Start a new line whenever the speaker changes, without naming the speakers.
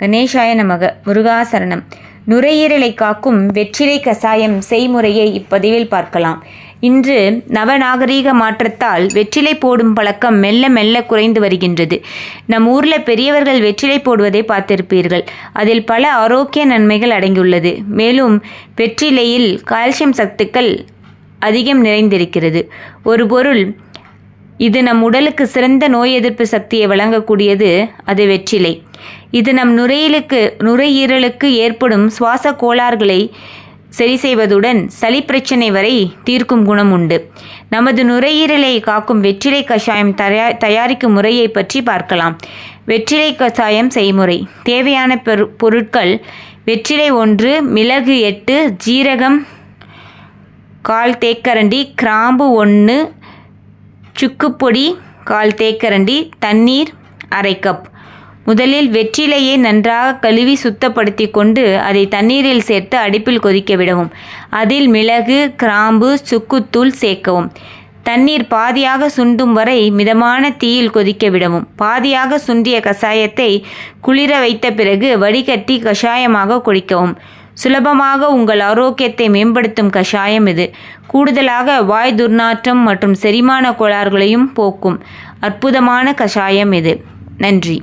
கணேசாய நமக. முருகாசரணம் நுரையீரலை காக்கும் வெற்றிலை கசாயம் செய்முறையை இப்பதிவில் பார்க்கலாம். இன்று நவநாகரீக மாற்றத்தால் வெற்றிலை போடும் பழக்கம் மெல்ல மெல்ல குறைந்து வருகின்றது. நம் ஊரில் பெரியவர்கள் வெற்றிலை போடுவதை பார்த்திருப்பீர்கள். அதில் பல ஆரோக்கிய நன்மைகள் அடங்கியுள்ளது. மேலும் வெற்றிலையில் கால்சியம் சத்துக்கள் அதிகம் நிறைந்திருக்கிறது. ஒரு பொருள் இது நம் உடலுக்கு சிறந்த நோய் எதிர்ப்பு சக்தியை வழங்கக்கூடியது அது வெற்றிலை. இது நம் நுரையீரலுக்கு நுரையீரலுக்கு ஏற்படும் சுவாச கோளாறுகளை சரி செய்வதுடன் சளி பிரச்சனை வரை தீர்க்கும் குணம் உண்டு. நமது நுரையீரலை காக்கும் வெற்றிலை கஷாயம் தயா தயாரிக்கும் முறையை பற்றி பார்க்கலாம். வெற்றிலை கஷாயம் செய்முறை. தேவையான பொரு பொருட்கள் வெற்றிலை ஒன்று மிளகு எட்டு ஜீரகம் கால் தேக்கரண்டி கிராம்பு ஒன்று சுக்குப்பொடி கால் தேக்கரண்டி தண்ணீர் அரை கப். முதலில் வெற்றிலையை நன்றாக கழுவி சுத்தப்படுத்தி கொண்டு அதை தண்ணீரில் சேர்த்து அடுப்பில் கொதிக்க விடவும். அதில் மிளகு கிராம்பு சுக்குத்தூள் சேர்க்கவும். தண்ணீர் பாதியாக சுண்டும் வரை மிதமான தீயில் கொதிக்க விடவும். பாதியாக சுண்டிய கஷாயத்தை குளிர வைத்த பிறகு வடிகட்டி கஷாயமாக குடிக்கவும் சுலபமாக உங்கள் ஆரோக்கியத்தை மேம்படுத்தும் கஷாயம் இது. கூடுதலாக வாய் துர்நாற்றம் மற்றும் செரிமான கோளாறுகளையும் போக்கும் அற்புதமான கஷாயம் இது. நன்றி.